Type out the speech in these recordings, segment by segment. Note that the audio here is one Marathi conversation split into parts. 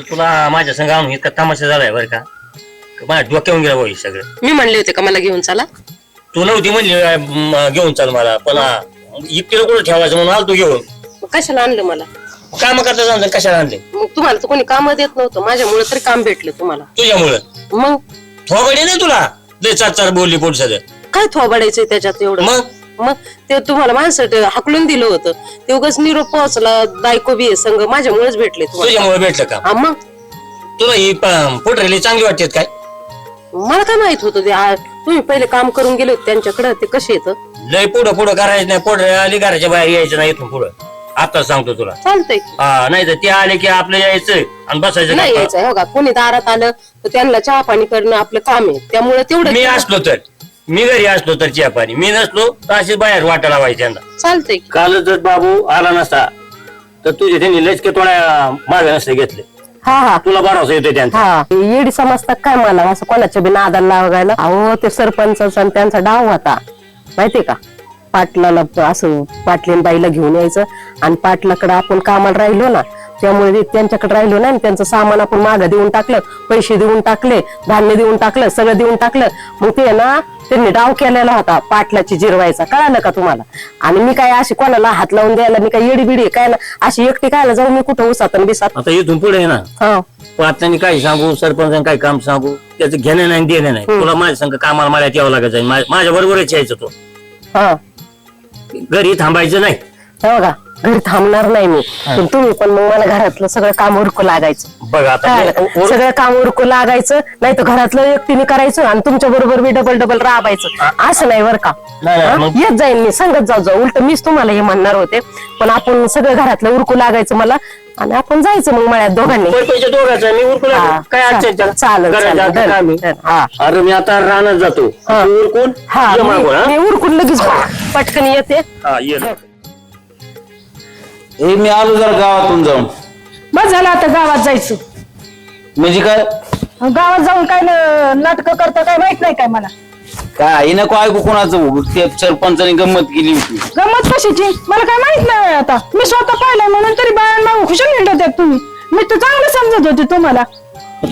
आता तुला माझ्या संग आणून इतका तमाशा झालाय बरं का? का माझ्या डोक्यावून गेला भाऊ सगळं? मी म्हणले होते का मला घेऊन चला? तू नव्हती म्हणली अं, घेऊन चाल मला. पण हा, इतके कुठं ठेवायचं म्हणून आलो तू घेऊन. मग कशाला आणलं मला? काम करता सांग कशाला आणले? मग तुम्हाला तर कोणी काम देत नव्हतं. माझ्यामुळे तरी काम भेटलं तुम्हाला. तुझ्यामुळं? मग? थोबडी नाही तुला? लय चार चार बोलली पोट सगळं. काय थोबाडायचंय त्याच्यात एवढं? मग? मग ते तुम्हाला माणसं हाकलून दिलं होतं. ते उगाच निरोप पोहोचला बायको बी संघ माझ्यामुळेच भेटले तुम्हाला. तुझ्यामुळे भेटलं का? हा मग? तुला ही पोटरेली चांगली वाटते काय? मला काय माहीत होतं ते आ- तुम्ही पहिले काम करून गेले होते त्यांच्याकडे ते कसे येतं लय पुढं पुढं करायचं नाही पोट आली घराच्या बाहेर यायचं नाही इथून पुढं. आता सांगतो तुला. चालतंय की. हा नाही तर ते आले की आपलं यायचं आणि बसायचं नाही गप्पा. यायचं हो का? कोणी दारात आलं तर त्यांना चहा पाणी करणं आपलं काम आहे. त्यामुळे तेवढं मी असलो तर. मी घरी असलो तर चिया पाणी मी नसलो तर असे बाहेर वाटा लावायचे त्यांना चालतंय. की. कालच जर बाबू आला नसता तर तुझे त्यांनी लचके थोड्या मागे नसते घेतले. हा हा. तुला भरोसा येतो त्यांचा. हा. येडी समजतात काय मला? असं कोणाच्या बी नादाला लागायला? अहो ते सरपंच आणि त्यांचा डाव होता. माहितीये का? पाटलाला असं पाटलीन बाईला घेऊन यायचं आणि पाटलाकडे आपण कामाला राहिलो ना त्यामुळे त्यांच्याकडे राहिलो ना आणि त्यांचं सामान आपण मागं देऊन टाकलं पैसे देऊन टाकले धान्य देऊन टाकलं सगळं देऊन टाकलं. मग ते ना त्यांनी डाव केलेला होता पाटलाची जिरवायचा. कळालं का तुम्हाला? आणि मी काय अशी कोणाला हात लावून द्यायला मी काय येडी बिडी काय ना अशी एकटी कायला जाऊ मी कुठं उसात आणि बिसात? आता इथून पुढे आहे ना हा. पाटलांनी काय सांगू सरपंचांनी काय काम सांगू त्याचं घेणं नाही देणं नाही. तुला माझ्या संग कामाला मला यावं लागत जाईल. माझ्या बरोबरच यायचं तो. हा. घरी थांबायचं नाही. हे बघा घरी थांबणार नाही मी पण तुम्ही पण मग मला घरातलं सगळं काम उरकू लागायचं बघ आता काय? ते- सगळं काम उरकू लागायचं नाही तर घरातलं एकटीने करायचं आणि तुमच्या बरोबर मी डबल डबल राबायचं असं नाही बरं का नाही, हा? मग- येत जाईन मी सांगत जाऊ जाऊ उलट मीच तुम्हाला हे म्हणणार होते पण आपण सगळं घरातलं उरकू लागायचं मला आणि आपण जायचं मग मळ्यात दोघांनी पण पैसे दोघांचा मी उरकू लागलो. हा, काय अडचण त्याला? चालेल, घराच्या चालेल. आता डन, काम आहे. डन. हा. अरे मी आता रानात जातो हा. तू उरकून हा ये मी- मागून, हा? मी उरकून लगेच पटकन येते हा ये ना. हे मी आलो जरा गावातून जाऊन. बस झालं आता गावात जायचं. म्हणजे काय? गावात जाऊन काय नाटक करता काय माहीत नाही काय मला. काय नको ऐकू कोणाचं. ते सरपंचाने गंमत केली होती. गमत कशाची? मला काय माहीत नाही आता. मी स्वतः पाहिलंय म्हणून तरी बायांना खुशाल हिंडत आहेत तुम्ही. मी तर चांगलं समजत होते तुम्हाला.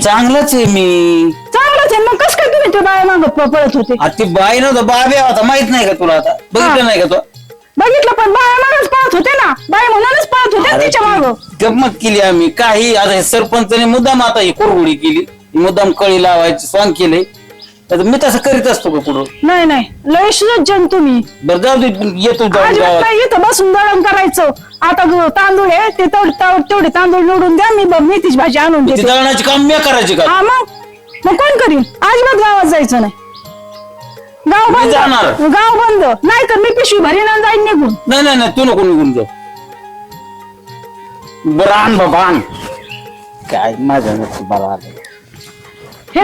चांगलंच आहे मी. चांगलंच आहे. मग कस काय तुम्ही ते बाया मागत प- पळत होते? ती बाई नव्हतं बाब्या होता माहीत नाही का तुला आता? बघितलं नाही का तो? बघितलं पण बाया मागच पळत होते ना. बाई म्हणूनच पळत होते ना तिच्या माग. गंमत केली आम्ही. काही आता हे सरपंचाने मुद्दाम आता ही कुरगुडी केली. मुद्दाम कळी लावायची स्वांग केले मी तसं करीत असतो का पुढं नाही नाही. लय जन तुम्ही. बरं जाऊ दे येतो जाऊन गावात. इथं बसून दळण करायचं. आता तांदूळ आहे ते तेवढे तेवढे- तेवढे तांदूळ निवडून द्या मी ब- मेथीची भाजी आणून ती देते. दळणाची काम मी करायची का? हा मग. मग कोण करीन? अजिबात गावात जायचं नाही. गाव मी बंद. जाणार. गाव बंद. नाही तर मी पिशवी भरीन आणि जाईन निघून. नाही नाही नाही तू नको निघून जाऊ. बरं आण बाबा आण. काय माझ्या आलं. हे.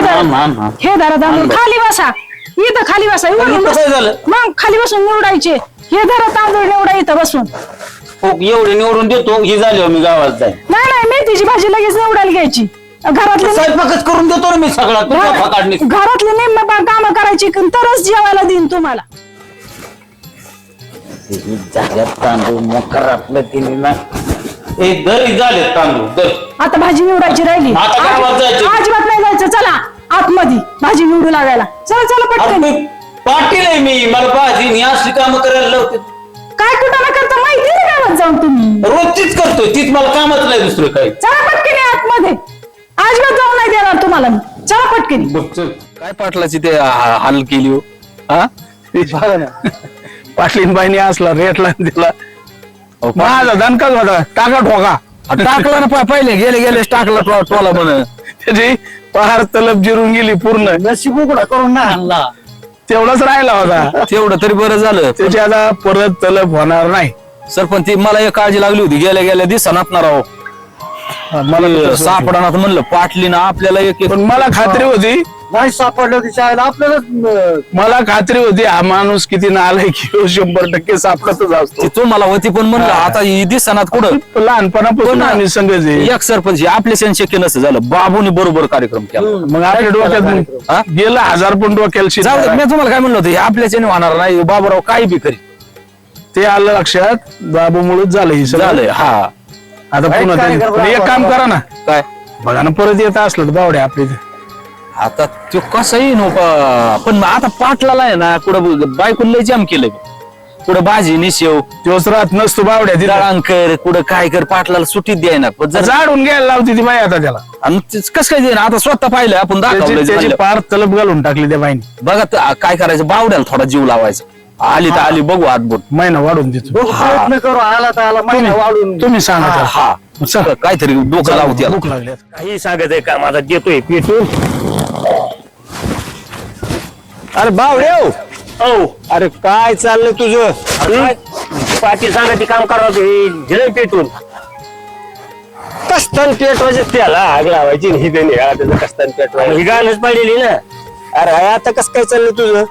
हे धरा तांदूळ. खाली बसा. इथं खाली बसा. आणि. काय झालं? मग खाली बसून निवडायचे. हे धरा तांदूळ निवडा इथं बसून. हो एवढे निवडून देतो ही झाली मी गावात जाईन. नाही नाही मेथीची भाजी लगेच निवडायला घ्यायची. घरातले स्वयंपाकच करून देतो ना मी सगळा तुझ्या फकाडणी घरातले निम्म काम करायची तरच जेवायला देईन तुम्हाला. तांदूळ मोकर आपलं तिने ना. ए दर झाले तांदूळ दर. आता भाजी निवडायची राहिली. आता गावात जायचं. अजिबात नाही जायचं. चला आतमध्ये भाजी निवडू लागायला. चला चला पटकन. मी पाटील आहे मी. मला भाजी मी असली कामं करायला लावते. काय कुठं करता माहिती नाही गावात जाऊन तुम्ही? रोज तीच करतोय. तीच मला कामच नाही दुसरं काही. चला पटकन आतमध्ये. अजिबात जाऊन नाही देणार तुम्हाला. मी चला पटकन. बघ चल. काय पाटलाची ते हा- हाल केली हो? हा? ते बघा ना. असला रेटला दिला. माझा दणकाच होता. टाका ठोका. टाकला ना पा- पहिले गेले गेले टाकला टो- टोला म्हण. त्याची पहार तलप जिरून गेली पूर्ण. नशीब उघडा करून ना आणला. तेवढाच राहिला होता. तेवढं तरी बरं झालं. त्याची आता परत तलप होणार नाही. सरपंच ती मला एक काळजी लागली होती. गेल्या गेल्या दिसणार राव मला तर तसं वाटलं. सापडानात म्हणलं पाटली ना आपल्याला एक एक पण मला खात्री होती. नाही सापडलं तिच्या आईला आपल्याला मला खात्री होती हा माणूस किती नालाय की शंभर टक्के सापडतच असतो. ती तुम्हाला होती पण म्हणलं आता ही दिसनात कुठं? लहानपणापासून आम्ही संघच आहे. एक सरपंच हे आपल्या सेन शक्य नसतं झालं. बाबूने बरोबर कार्यक्रम केला. मग आपल्या डोक्यात हा? गेला हजार पण डोक्याला जाऊ दे, मी तुम्हाला काय म्हणलं होतं हे आपल्या सेने होणार नाही बाबूराव काही बी करी ते आलं लक्षात बाबू मुळेच झालं हे सगळं. झालंय हा. आता पुन्हा ते- पण एक काम करा ना. काय? बघा ना परत येत असलं तर बावड्या आपली. आता तो कसंही नको पण आता पाटलाला आहे ना कुठं बायकोला लय जाम केलं कुठं भाजी निशेव दिवस रात नसतो बावड्या तिला कर कुठं काय कर पाटलाला सुट्टीत द्यायना पण जर जाडून घ्यायला लावती ती बाई आता त्याला. आणि तेच कसं काय देईन? आता स्वतः पाहिलं आपण त्याची दाखवलं त्याची. पार तलप घालून टाकली त्या बाईने. बघा त- काय करायचं? बावड्याला थोडा जीव लावायचा. आली तर आली बघू आतबोट महिना वाढून देतो. प्रयत्न करू आला तर आला महिना वाढून तुम्ही सांगा त्याला. हा. चल. काहीतरी डोकं लावते भूक लागली आता. काही सांगत आहे का? माझा देतोय पेटून. अरे बावडे औ अरे काय चाललंय तुझं? काय? पाटील सांगा ते काम करावं हे दिलंय पेटून. कस्तन पेटवायचे त्याला आग लावायची आणि ही ते निघाला त्याचं कस्तन पेटवायचं ही गाणंच पडलेली ना. अरे आता कसं काय चाललंय तुझं?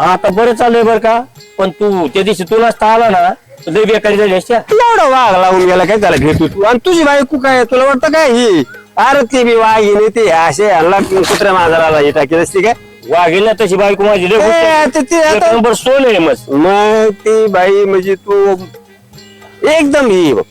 आता बरं चाललंय बरं का? पण तू त्या दिवशी तू नसता आला ना तर लय बेकारी झाली असत्या एवढा वाघ लावून गेला काय त्याला घेतो तू? आणि तुझी बायको काय? तुला वाटतं काय ही? अरे ती बी वाघिणी ती. असे हल्ला कुत्र्या मांजराला हे टाकीत असते काय? वाघेल ना तशी बायको माझी लय ए, हुशार. ते- आता- नंबर सोन आहे मस्त. मग ती बाई म्हणजे तू एकदम ही बघ.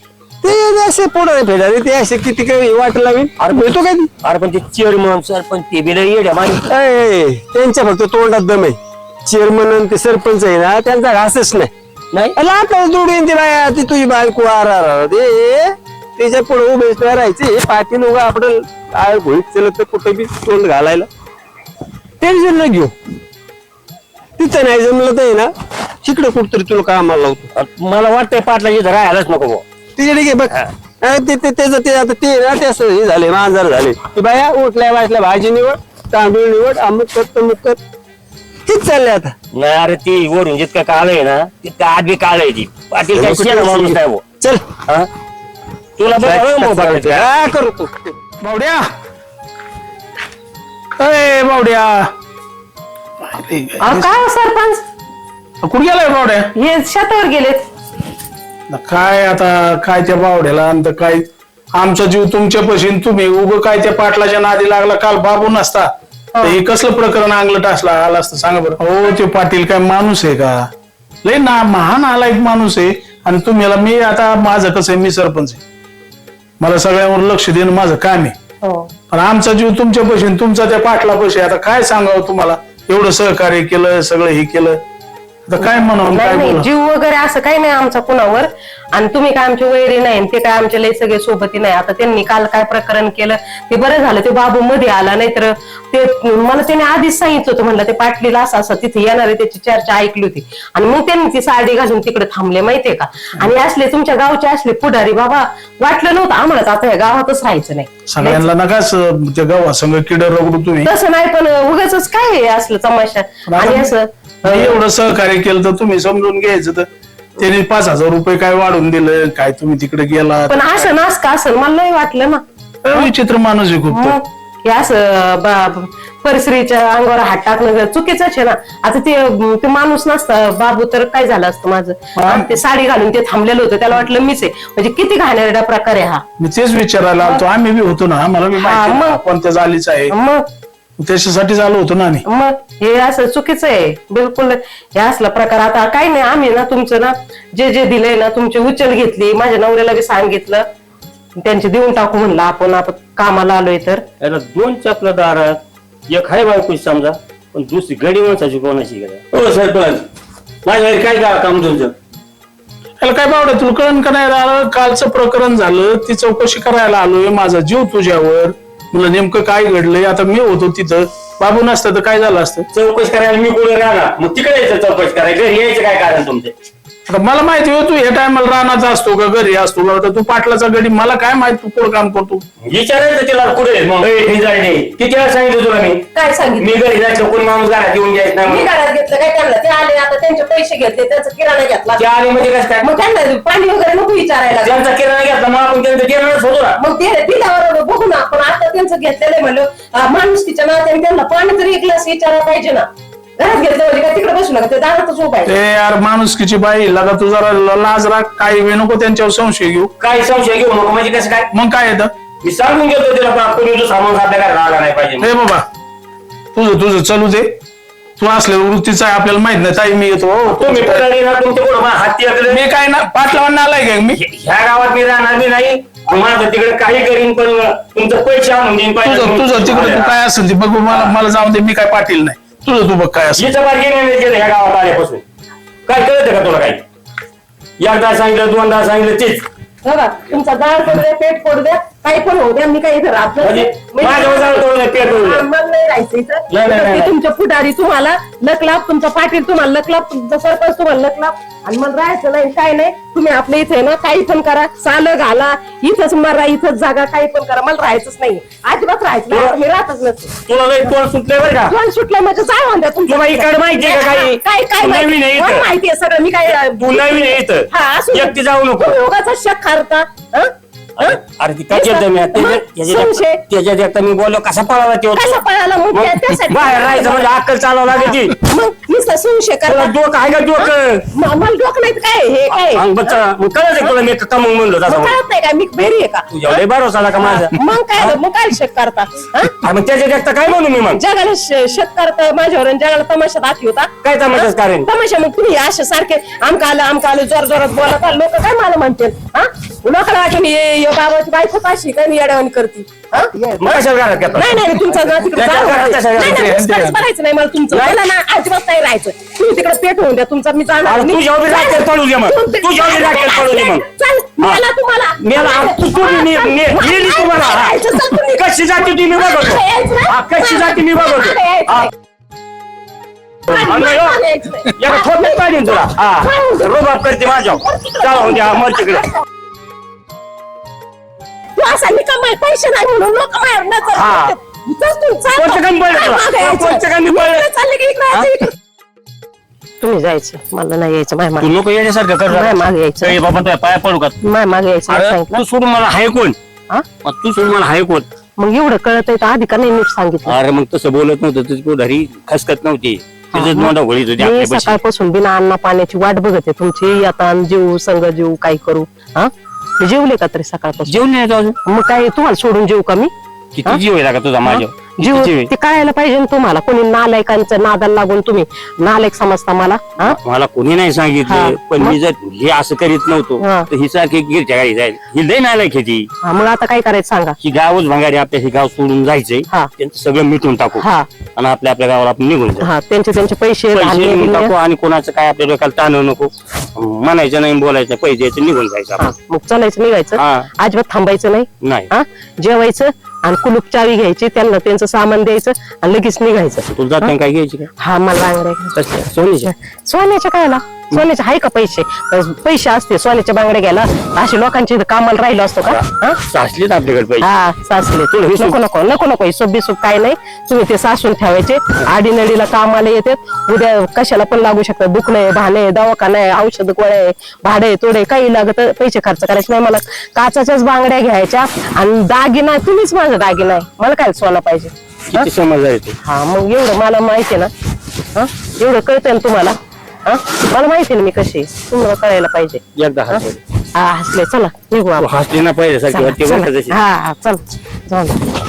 ते असे पुढे फेडारे ते असे किती काही वाट लावी अरे भेटतो काय ती? अरे पण ते चेअरमन सरपंच ते बी लय येड्या माझी ए, त्यांच्या फक्त तोंडात दम आहे. चेअरमन आणि ते सरपंच आहे ना त्यांचा घासच नाही. आपल्याला जोडून ती बाया ती तुझी बायको आर. ते त्याच्या पुढे उभे राहायचे पाठी उगा आपलं आळ भोईत चलत तर कुठे बी तोंड घालायला. टेन्शन न घेऊ. तिथं नाही जमलं तर ना तिकडे कुठतरी तुला कामाला लावतो. मला वाटतंय पाटला इथं राहायलाच नको. तिकडे ठीक आहे बघ. ते त्याचं ते आता ते ना ते असं हे झाले मांजर झाले. ती बाया उठल्या वाचल्या भाजी निवड तांदूळ निवड अमुक कर तमुक कर तीच चालले आता. नाही अरे ती वरून जितकं काळ आहे ना तितकं आधी काळ आहे ती. पाटील काय शेण माणूस नाही बुवा. चल. हा? तुला बरं मग. काय करू तू. बावड्या अय बावड्या अहो, काय हो सरपंच? कुठे गेलाय बावड्या हे शेतावर गेलेत. न काय आता काय त्या बावड्याला आणि तर काय? आमचा जीव तुमच्या पशीन तुम्ही उग काय त्या पाटलाच्या नादी लागला काल बाबू नसता. तर हे कसलं प्रकरण अंगलट असला आला असतं सांगा बरं. हो ते पाटील काय माणूस आहे का? लय ना महान आला एक माणूस आहे. आणि तुम्हाला मी आता माझं कसं आहे मी सरपंच आहे. मला सगळ्यावर लक्ष देणं माझं काम आहे. हो. पण आमचा जीव तुमच्या पशी आणि तुमचा त्या पाटला पशी आता काय सांगावं तुम्हाला? एवढं सहकार्य केलं सगळं हे केलं. आता काय म्हणावं काय नाही जीव वगैरे असं काही नाही आमचा कुणावर. आणि तुम्ही काय आमचे वैरी नाही आणि ते काय आमचे लय सगळे सोबती नाही. आता त्यांनी काल काय प्रकरण केलं ते बरं झालं ते बाबू मध्ये आला नाहीतर ते मला त्याने आधीच सांगितलं होतं म्हणलं ते पाटलीला असं असं तिथे येणार आहे त्याची चर्चा ऐकली होती. आणि मग त्यांनी ती साडी घालून तिकडे थांबले माहितीये का? आणि असले तुमच्या गावचे असले पुढारी बाबा वाटलं नव्हतं आम्हाला आता या गावातच राहायचं नाही. सगळ्यांना नकाच त्या गव्हा संघ किड रगडू तुम्ही. तसं नाही पण उगाच काय असलं तमाशा? आणि असं नाही एवढं सहकार्य केलं तर तुम्ही समजून घ्यायचं तर. त्याने पाच हजार रुपये काय वाढून दिलं काय तुम्ही तिकडे गेला. पण असं नास का असं? मला नाही वाटलं ना. विचित्र माणूस आहे खूप तो. मग हे असं बा- परसरीच्या अंगावर हात टाकणं चुकीचंच आहे ना. आता ते ते माणूस नसता बाबू तर काय झालं असतं माझं? आणि ते साडी घालून ते थांबलेलं होतं त्याला वाटलं मीच आहे. म्हणजे किती घाणेरडा प्रकार आहे हा. मी तेच विचारायला आलतो आम्ही बी होतो ना आम्हाला बी हा, माहिती मग. कोणत्या जालीचा आहे. मग? त्याच्यासाठी आलो होतो ना आम्ही. मग हे असं चुकीचं आहे. बिलकुल हे असला प्रकार आता काही नाही आम्ही ना तुमचं ना जे जे दिलंय ना तुमची उचल घेतली माझ्या नवऱ्याला बी सांगितलं. त्यांचे देऊन टाकू म्हणलं आपण आपण कामाला आलोय तर. याला दोन चपला दारात एक हाय बायको समजा पण दुसरी गडी माणसाची कोणाची हो सरपंच माझ्या घरी काय का काम तुमचं? त्याला काय बावडं तुला कळण का नाही राहिलं कालचं प्रकरण झालं ती चौकशी करायला आलोय माझा जीव तुझ्यावर. म्हणलं नेमकं काय घडलंय? आता मी होतो तिथं. बाबू नसतं तर काय झालं असतं? चौकशी करायला मी कुठे राहणार? मग तिकडे यायचं चौकशी करायला. घरी यायचं काय कारण तुमचं? आता मला माहिती हो तू या टायमाला रानाचा असतो का घरी असतो का तू पाटलाचा गडी मला काय माहीत तू कोण काम करतो? विचारायचं तिला कुठे आहे? मग ए, हे जाणे किती वेळा सांगितलं तुला मी. काय सांगितलं? मी घरी जायचं कोण माणूस घरात येऊन जायचं नाही मी म्हणून. घरात घेतलं काय त्यांना? ते आले आता त्यांचे पैसे घेतले त्यांचा किराणा घेतला. ते आले म्हणजे कसं काय? मग त्यांना पाणी वगैरे नको विचारायला. त्यांचा किराणा घेतला मग आपण त्यांचं किराणाच होतो ना. मग ते दिल्यावर बघू ना पण आता त्यांचं घेतलेलं आहे म्हणलं माणूस तिच्या नात्याने त्यांना पाणी तरी एक ग्लास विचारायला पाहिजे ना. घरात घेतलं काय तिकडे बसू नका ते दारातच उभा आहे. ते यार माणुसकीची बाई लगा तू जरा ल- लाज राख काही वेळ नको त्यांच्यावर संशय घेऊ. काय संशय घेऊ नको? म्हणजे कसं काय? मग काय येतं? मी सांगून गेलो तिला पण सामान साध्या काय राहिला नाही पाहिजे हे बाबा तुझं तुझं चालू दे. तू असलेलं वृत्तीचं आहे आपल्याला माहीत नाही ताई मी येतो हो. तुम्ही ना तुमच्या हाती मी काय ना पाटलावांना आलाय का मी? ह्या गावात मी राहणार बी नाही. माझं तिकडे काही करीन पण तुमचं पैसे आणून देईन तुझं तुझं तिकडे तू काय असेल ते बघू मला मला जाऊन दे मी काय पाटील नाही. तुझं तू बघ काय असेल हिचं बार गेले गेलं ह्या गावात आल्यापासून. काय कळतं का तुला काही? एकदा सांगितलं दोनदा सांगितलं तेच. बघा तुमचा दाळ पडू द्या पेट पडू द्या. काही पण होऊ द्या मी काही इथं राहत म्हणजे माझ्यावर जाऊन द्या. मला नाही राहायचं इथं. नाही, नाही, नाही. तुमच्या पुढारी तुम्हाला लकलाप तुमचा पाटील तुम्हाला लकलाप तुमचा सरपंच तुम्हाला लकलाप. आणि मला राहायचं नाही काय नाही. तुम्ही आपल्या इथे ना काही पण करा. साल घाला इथंच मरा इथंच जागा काही पण करा. मला राहायचंच नाही. अजिबात राहायचं नाही. आता मी राहतच नसते. तुला लई तोंड सुटलंय बरं का? दोन सुटल्या म्हणजे काय म्हणता तुमचं. तुला इकडं माहिती आहे का काही? काय काय तू नवीन आहे मला इथं. माहिती आहे सगळं. मी काय तू नवीन आहे इथं. हा असू दे. एकटी जाऊ नको. तुम्ही उगाच शक करता हं? अरे अरे ती मी? मग संशय. त्याच्यात एकटा मी बोललो कसा पळाला तो? कसा पळाला? मग त्या- त्यासाठी बाहेर राहायचं म्हणजे अक्कल चालवा लागायची मग नुसतं संशय तुला डोकं आहे का डोकं? मला डोकं नाही तर काय? हे काय? मग तुला मी का मग म्हणलो? तसं मग कळत नाही का? मी आहे का? तुझ्या लय का माझा? मग काय? मग काय शक करता? हं? मग त्याच्यात एकटा काय म्हणू मी मग? जगाला श- शक करता माझ्यावर आणि जगाला तमाशा दाखी होता काय तमाशाच कारण? तमाशा मग तुम्ही असे सारखे आमका आलं आमका आलं जोर जोरात बोलत? लोक काय मला म्हणतील? हा? लोकांना वाटून ये बाबाची बायको अशी काय मी येड्यावानी करती हा? मग कशाला घरात घेतो नाही नाही तुमचं ना तिकडे त्याच्या जाऊ घरात नाही, कशाला मला तुमचं मला ना अजिबात नाही राहायचं तुम्ही तिकडे पेट होऊन द्या तुमचा मी जाणार अरे नाही. तुझ्या उभी राखेल पडू दे मग. तुमचं- तुझ्या उभी राखेल पडू दे मग. चल. मला तुम्हाला मेला तू तुम्हाला हा. चल तुम्ही. कशी जाती ती मी बघतो. हा, कशी जाती मी बघतो हा. नाही. आणि मला हो, तुला हा रोबाब करते माझ्या चला द्या मर तिकडे तू असा निकाल पैसे नाही म्हणून लोक हा. काम पडलं तुला? काम पडलं? यायचं, इकडे. तुम्ही जायचं मला नाही यायचं माय तू मागे नको येण्यासारखं कर माय मागे यायचं बाबा तुझ्या पाया पडू का माय मागे यायचं नाही अरे सांगितलं तू सोडून मला हाय कोण हा? मग तू सोडून मला हाय कोण मग एवढं कळत आहे तर आधी का नाही नीट सांगितलं अरे मग तसं बोलत नव्हतं तुझी खसकत नव्हती होती मी सकाळपासून बिना अन्न पाण्याची वाट बघत आहे तुमची आता जीव संग जीव काय करू हा मी जेवले का तरी सकाळपासून? जेवण नाही मग काय तुम्हाला सोडून जेऊ का मी? किती जीव आहे का तुझा माझ्या जीव किती जीव आहे? ते कळायला पाहिजे ना तुम्हाला. कोणी नालायकांचं नादाला लागून तुम्ही नालायक समजता मला हा? मला कोणी नाही हा. सांगितलं पण मी जर हे असं करीत नव्हतो हा. तर ही सारखी गिरच्या गाडी जाईल. ही लय नालायक ह्याची हा, मग आता काय करायचं सांगा? ही गावच भंगारी आपल्या हे गाव सोडून जायचंय. हा. त्यांचं सगळं मिटून टाकू. हा. आणि आपल्या आपल्या गावाला आपण निघून जाऊ. हा त्यांचे त्यांचे पैसे बिन्य. टाकू आणि कोणाचं काय आपल्या डोक्याला ताणू नको. म्हणायचं नाही बोलायचं पैसे निघून जायचं हा, मग चालायचं निघायचं? हा. अजिबात थांबायचं नाही? नाही. हा? जेवायचं? आणि कुलूप चावी घ्यायची त्यांना त्यांचं सामान द्यायचं आणि लगेच निघायचं. तुला काय घ्यायची हा मला बांगड्या घ्यायच्या. कसल्या सोनीच्या सोन्याच्या कायला सोन्याचे आहे का पैसे? पैसे असते सोन्याच्या बांगड्या घ्यायला. असे लोकांच्या इथं कामाला राहिलो असतो का? हा? साचलेत आपल्याकडे पैसे. हा सासले नको नको नको नको हिशोब बिशोब काय नाही. तुम्ही ते सासून ठेवायचे. आडीनडीला कामाला येतात. उद्या कशाला पण लागू शकतात दुखणं भाणे दवाखाना आहे औषध गोळ्या आहे भाडे तोडे काही लागत. पैसे खर्च करायचे नाही मला. काचाच्याच बांगड्या घ्यायच्या. आणि दागिना तुम्हीच माझा दागिना आहे. मला काय सोनं पाहिजे? किती समज आहे ते? हा मग एवढं मला माहिती आहे ना. हा? एवढं कळतंय ना तुम्हाला? हा? मला माहिती ना मी कशी आहे. तुम्हाला कळायला पाहिजे. एकदा हसले हा? हसले. चला निघू आपण. हसली ना पाहिजे सारखी वाटते चला, बरं का चला. जशी. हा हा, चल. जाऊ दे.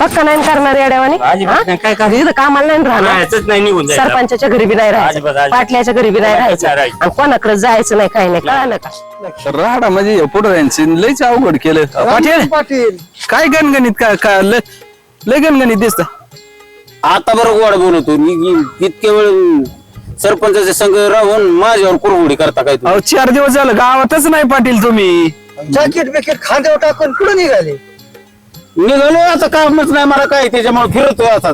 पक्का नाही करणार येड्यावानी अजिबात हा? नाही, काय? इथं कामाला नाही राहणार. राहायचंच नाही निघून जायचं. सरपंचाच्या घरी बी नाही अजिबात, राहायचं. अजिबात. पाटल्याच्या घरी बी नाही राहायचं. नाही राहायचं. आणि कोणाकडे जायचं नाही काही नाही. कळालं का? राडा म्हणजे पुढे यांची लयच अवघड केलं. पाटील पाटील. काय गणगणित काय काय लय लय गणगणित दिसत. आता बरं गोड बोलतो. मी मी इतके वेळ सरपंचाच्या संघ राहून माझ्यावर कुरगुडी करता काय तुम्ही? अहो चार दिवस झालं गावातच नाही पाटील तुम्ही. जॅकेट बिकेट खांद्यावर टाकून कुठं निघाले? निघालो आता कामच नाही मला काय त्याच्यामुळे फिरतो आता.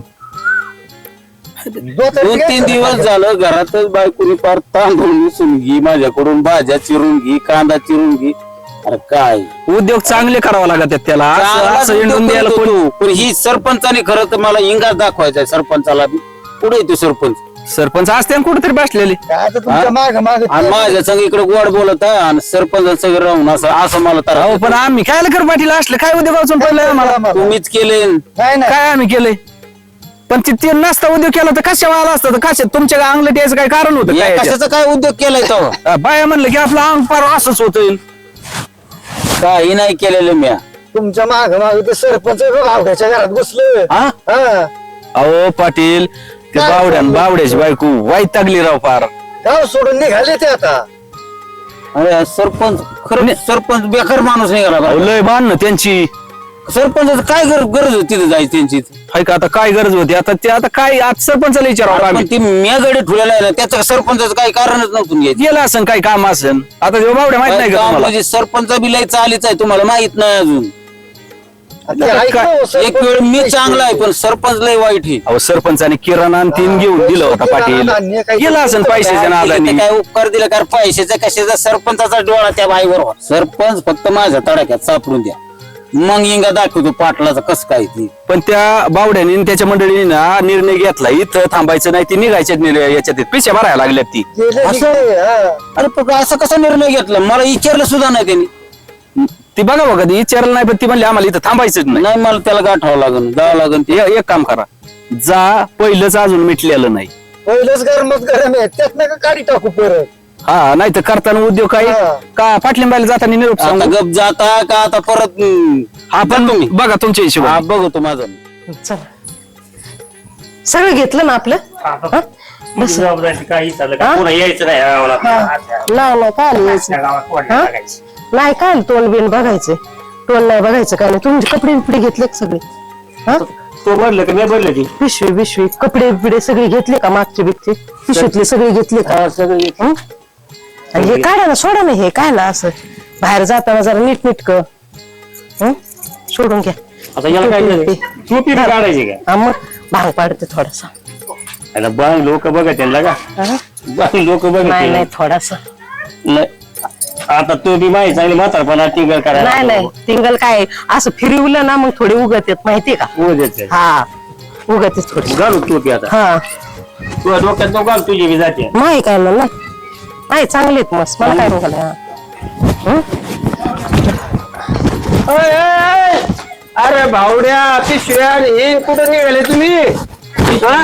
दोन तीन दिवस झालं घरातच बायकोनी पार तांदूळ मिसून घे माझ्याकडून भाज्या चिरून घे कांदा चिरून घे. अरे काय? उद्योग चांगले करावा लागत आहेत त्याला. असं द्यायला कोणी. पण ही सरपंचाने खरं तर मला इंगाच दाखवायचा आहे सरपंचाला. पुढे येतो सरपंच? सरपंच असते कुठेतरी बसलेले. आता तुमच्या माग माग आणि माझ्या संग इकडे गोड बोलत आहे आणि सरपंच सगळं राहून असं असं मला तर अहो पण आम्ही काय कर पाटील असले काय उद्योग वाचून पडलंय आम्हाला? तुम्हीच केले. नाही. काय आम्ही केलंय? पण ते ते नसता उद्योग केला तर कशा आला असतं? तर कशा तुमच्या अंगलट यायचं काय कारण होतं? काय याच्यात? कशाचा काय उद्योग केलाय तो? बाया म्हणलं की आपलं अंग पार असंच होतं काही नाही केलेलं मी. तुमच्या माग माग ते सरपंच घरात बसलं हा? हा. अहो पाटील ते बावड्या बावड्याची बायको वाईट लागली राव फार. गाव सोडून निघाले ते आता. अरे सरपंच खरं सरपंच बेकार माणूस निघाला अहो, बरं. लय बांध ना त्यांची. सरपंचाचं काय गर- गरज होती तिथे जायची त्यांची? हाय का आता काय गरज होती? आता ते आता काय आज सरपंचाला विचारावं पण आम्ही ती मेगडे ठेवलेला आहे ना त्याचं सरपंचाचं काही कारणच नव्हतं घ्यायचं गेलं असन काय काम असन? आता जेव्हा बावड्या माहीत नाही का काम तुम्हाला? म्हणजे सरपंच बी लय चालीच आहे तुम्हाला माहीत नाही अजून. एक वेळ मी चांगला आहे पण सरपंच लय वाईट आहे. अहो सरपंचाने किराणा आणि तीन घेऊन दिलं होता पाटील. गेला असन पैशाच्या नादानी. काय उपकार दिला कारण पैशाचा कशाचा? सरपंचाचा डोळा त्या बाईवर होता. सरपंच फक्त माझ्या तडाख्यात सापडून द्या. मग इंगा दाखवतो पाटलाचं कस काय ती. पण त्या बावड्याने आणि त्याच्या मंडळीने ना निर्णय घेतला. इथं थांबायचं नाही ती निघायच्या निर्णय याच्यात. पिशा भरायला लागल्यात ती. अरे पण असं कसा निर्णय घेतला? मला विचारलं सुद्धा नाही त्यांनी. ती बघा बघा ती विचारलं नाही पण ती म्हणली आम्हाला इथं थांबायचंच नाही. नाही मला त्याला गाठावं लागेल जावं लागेल ते ए- एक काम करा. जा पहिलंच अजून मिटलेलं नाही. पहिलंच गरमच गरम आहे. त्यात नका काढी टाकू परत? हा नाही तर करताना उद्योग काय? का पाटलिंबाला जाताना निरोप आता सांगू गप जाता का आता परत? हम्म, हा पण तुम्ही. बघा तुमच्या हा हिशोबाने बघतो माझं. चला. सगळं घेतलं ना आपलं? हा? बस. जबाबदारी काही चाललं का? हा? पुन्हा यायचं नाही गावाला. नाही नाही काय आलं यायचं गावात कोण हा? नाही टाकायचं. नाही काय तोंड बिन बघायचं. तोंड नाही बघायचं काय नाही. तुमचे कपडे बिपडे घेतले का सगळे. हा? तो भरलं का? मी भरलं ती पिशवी बिशवी कपडे बिपडे सगळे घेतले का मागचे बिगचे? पिशवीतले सगळे घेतले का? हं? आणि हे काढा ना सोडा ना हे काय ना असं. बाहेर जाताना जरा नीट नीट कर सोडून घ्या. आता याला काय झालं? टोपी बी काढायची का? हा, मग भांग पाडते थोडासा. आता बांग लोक बघत त्यांना का? हा? बांग लोक नाही नाही नाही. थोडासा. नाही. आता तो बी माहिती चांगली म्हातारपणा टिंगर करायला नाही नाही. टिंगल काय असं फिरवलं ना मग थोडे उगत येत माहितीये का आहे. हा उगत येत. थोडी. घालू टोपी आता. हा. तुझ्या डोक्यात तो घाल तुझी बी जाते. नाही काय ना नाही नाही चांगले आहेत मस्त. मला काय हा. ओय, ओय, अरे भावड्या पिशव्या आणि हे कुठं निघाले तुम्ही? हा?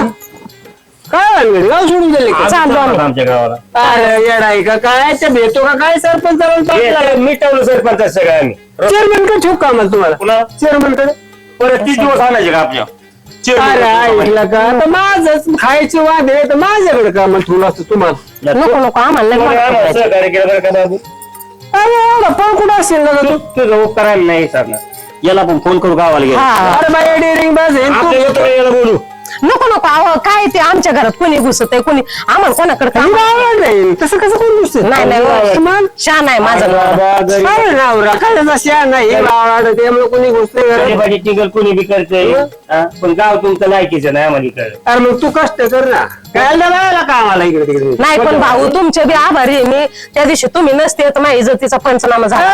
काय भानगड? गाव सोडून दिले का? चाललो आम्ही. आमच्या गावाला. अरे येडाय का? काय ते भेटतो का? काय सरपंच मिटवलं सरपंच सगळं आम्ही. चेअरमॅनकडे ठेवू का आम्हाला तुम्हाला? पुन्हा चेअरमॅनकडे? परत तीस दिवस आणायचे का आपल्या? अरे ऐकलं का? आता माझच खायचे वाद आहे तर माझ्याकडे का मग ठेवलं असतं तुम्हाला? नको नको. आम्हाला नाही मला पकडायचं. सहकार्य केलं बरं का बाबू अरे एवढा पण कुठं असेल ना तू? तुझं नाही सरणार याला पण फोन करू गावाला गेला. हा. अरे बाई डेअरिंग बाज आहे. आपल्या तू येतो याला बोलू? नको नको अहो काय ते? आमच्या घरात कोणी घुसत आहे कोणी आम्हाला कोणाकडे काम आवड नाही. तसं कसं कोण दिसत नाही नाही मग शान आहे माझा नवरा. त्यामुळे कोणी घुसते गरीबाची टिंगल कोणी बी करते? पण गाव तुमचं लायकीचं नाही आम्हाला अरे मग तू कष्ट कर ना. काय लावायला इकडे तिकडे? नाही पण भाऊ तुमचे बी आभारी आहे. मी त्या दिवशी तुम्ही नसते तर माझ्या इज्जतीचा पंचनामा झाला.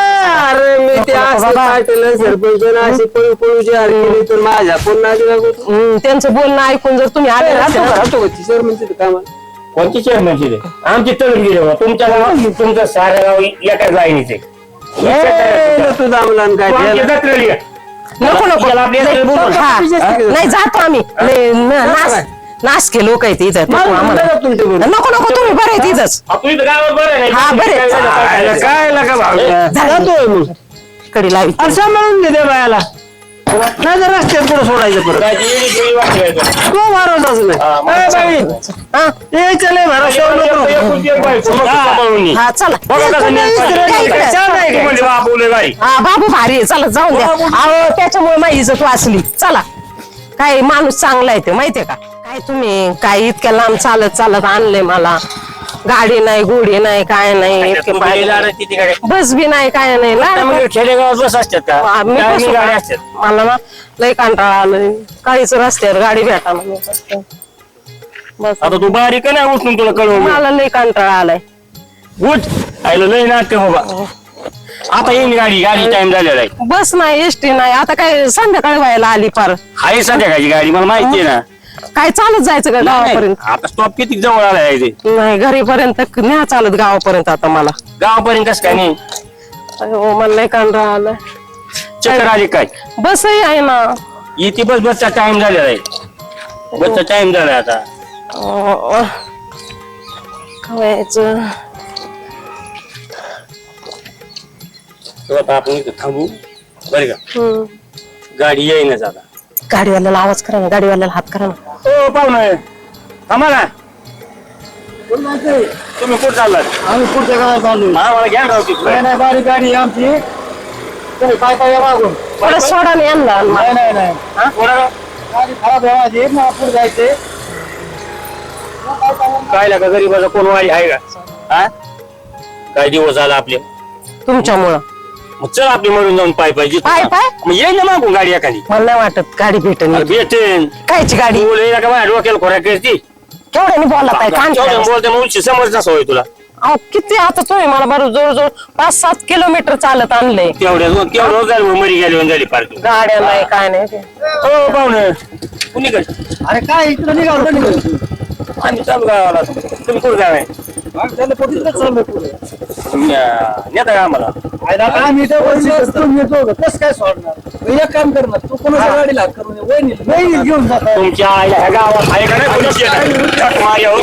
अरे मी ते असं बाबा. सरपंच अशी पळू पळू जी हार केली तर माझ्या. हम्म, त्यांचं बोलणं ऐकून जर तुम्ही आले राहतो का? सरपंच कामाला? कोणती चेअरमॅनची ते आमची तळून गेले बा. तुमच्या गावात तुमचं सारं गाव एकाच लाईनीचे ए, तू दामला आणि काय त्याला? नको नको. नाही जातो आम्ही. लय न- नास नास के लोक आहेत इथं नको आम्हाला. नको नको तुम्ही बरे आहेत इथंच. हा, बरं. काय कडी लावी. सांभाळून घे त्या बायाला. नाही तर रस्त्यात कुठं सोडायचं परत. तो नाही. हा ए चले हा. हा बाबू भारी आहे. चला जाऊन द्या. अहो त्याच्यामुळे माझी इज्जत वाचली. चला. काय माणूस चांगला आहे ते माहितीये का? काय तुम्ही? काय इतक्या लांब चालत चालत आणले मला. गाडी नाही गोडी नाही काय नाही इतके पाय- बस बी नाही काय नाही. खेडेगावात बस असतात का? हा, मी टायमिंग बसू गाड्या का? असतात. मला ना लय कंटाळा आलंय. काहीच रस्त्यावर गाडी भेटा बस. आता तू बारीक नाही उठून तुला कळवून मला लय कंटाळा आलाय. उठ. आयला लय नाट्य बाबा. आता येईन गाडी गाडी टाइम झालेला आहे. बस नाही एसटी नाही. आता काय संध्याकाळी व्हायला आली पार हाय संध्याकाळची गाडी मला माहिती आहे ना. काय चालत जायचं का गावापर्यंत? आता स्टॉप किती जवळ आला आहे नाही घरीपर्यंत न्या चालत गावापर्यंत आता मला. गावापर्यंत कसं काय नाही? अहो, मला लय कंटाळा आलाय चक्कर आली काय? बसही आहे ना. इथे बस बसचा टाइम झालेला आहे. बसचा टाइम झालाय आता. खावायचं आपण इथं थांबू. बरं का? हम्म. गाडी येईनच आता. गाडीवाल्याला आवाज करा ना गाडीवाल्याला हात करा ना. ओ पाहुणे थांबा ना. तुम्ही कुठं चाललात? आम्ही पुढच्या गावात चाललोय मला घ्या राव तिकडे. नाही नाही बारीक गाडी आहे आमची. तुम्ही काय काय या मागून? थोडं सोडा नाही यांना. नाही नाही नाही. कोणाला? गाडी खराब आहे माझी मला पुढे जायचंय काय लागा गरीबाचा कोण वारी आहे का? हा? काय दिवस झाला आपले? तुमच्यामुळं. मग चल आपली मरून जाऊन पाय पाहिजे पाय पाय? मग येईल ना मागून गाडी एखादी. मला नाही वाटत गाडी भेटेल अरे भेटेन. कायची गाडी? तू लई नका माझ्या डोक्याला खोऱ्या करती केवढ्याने बोलत आहे कान केवढं बोलते मग उंची समज नसं होय तुला. अहो किती आता तुम्ही मला बरोबर जवळ जवळ पाच सात किलोमीटर चालत आणलंय. तेवढ्या तेवढं झाली मरी गेली झाली पार तू गाड्या नाही काय नाही. ते. हो पाहुणे. कुणी कर अरे काय इकडे निघालो? आम्ही चालू गावाला तुम्ही कुठं पुढे. नेता का आम्हाला? आम्ही वरती बसून येतो कसं काय सोडणार? एक काम करणार तू कोणाच्या गाडीला हात करून ये. वहिनी घेऊन जातात तुमच्या आईला ह्या गावात आहे का नाही? Police station? मागे हो.